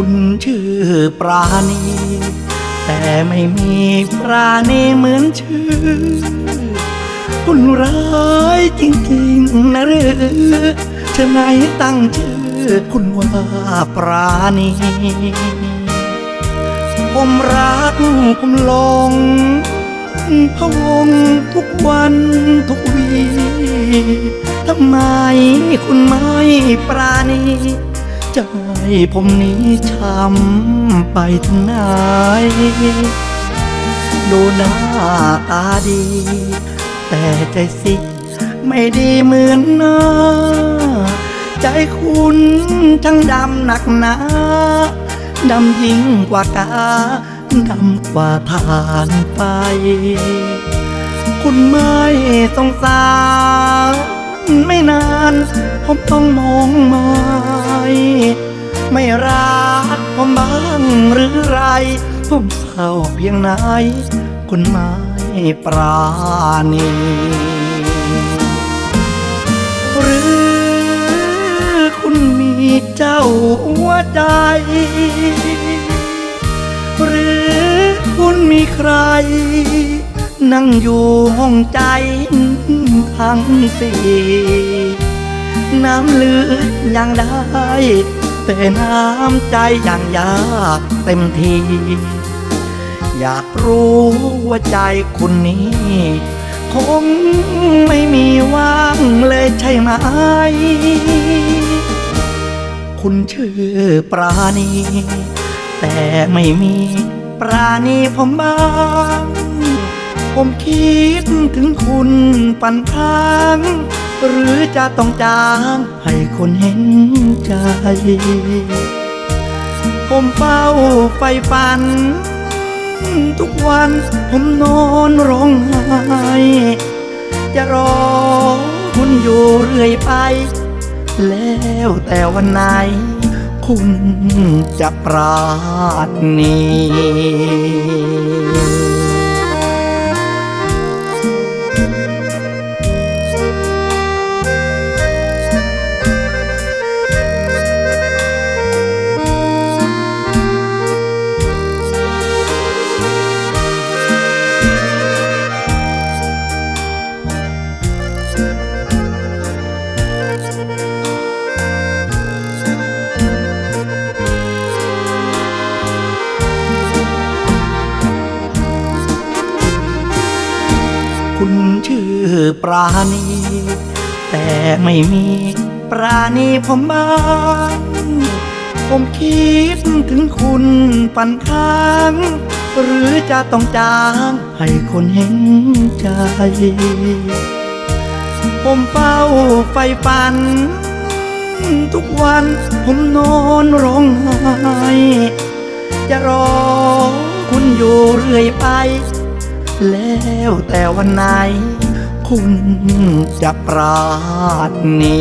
คุณชื่อปราณี แต่ไม่มีปราณีเหมือนชื่อ คุณร้ายจริงๆนะหรือเธอไมตั้งชื่อ คุณว่าปราณีผมรักผมหลงพะวงทุกวันทุกวี ทำไมคุณไม่ปราณี ใจผมนี้ช้ำไปถึงไหนดูหน้าตาดี แต่ใจสิไม่ดีเหมือนหน้า ใจคุณทั้งดำหนักหนาดำยิ่งกว่ากาดำกว่าทานไฟคุณไม่สงสาร ไม่นาน ผมต้องมองม้ไผมเศร้าเพียงไหน คุณไม่ปราณีหรือคุณมีเจ้าหัวใจ หรือคุณมีใคร นั่งอยู่ห้องใจทั้งสี่น้ำเลือดยังได้ แต่น้ำใจยังยากเต็มที อยากรู้ว่าใจคุณนี้ คงไม่มีว่างเลยใช่ไหม คุณชื่อปราณี แต่ไม่มีปราณีผมบ้างผมคิดถึงคุณปันทาง หรือจะต้องจางให้คนเห็นใจ ผมเฝ้าไฟฝัน ทุกวันผมนอนร้องไห้ จะรอคุณอยู่เรื่อยไป แล้วแต่วันไหน คุณจะปราณี ชื่อปราณี แต่ไม่มีปราณีผมบ้างผมคิดถึงคุณปันค้าง หรือจะต้องจางให้คนเห็นใจ ผมเฝ้าไฟฝัน ทุกวันผมนอนร้องไห้ จะรอคุณอยู่เรื่อยไป แล้วแต่วันไหน คุณจะปราณี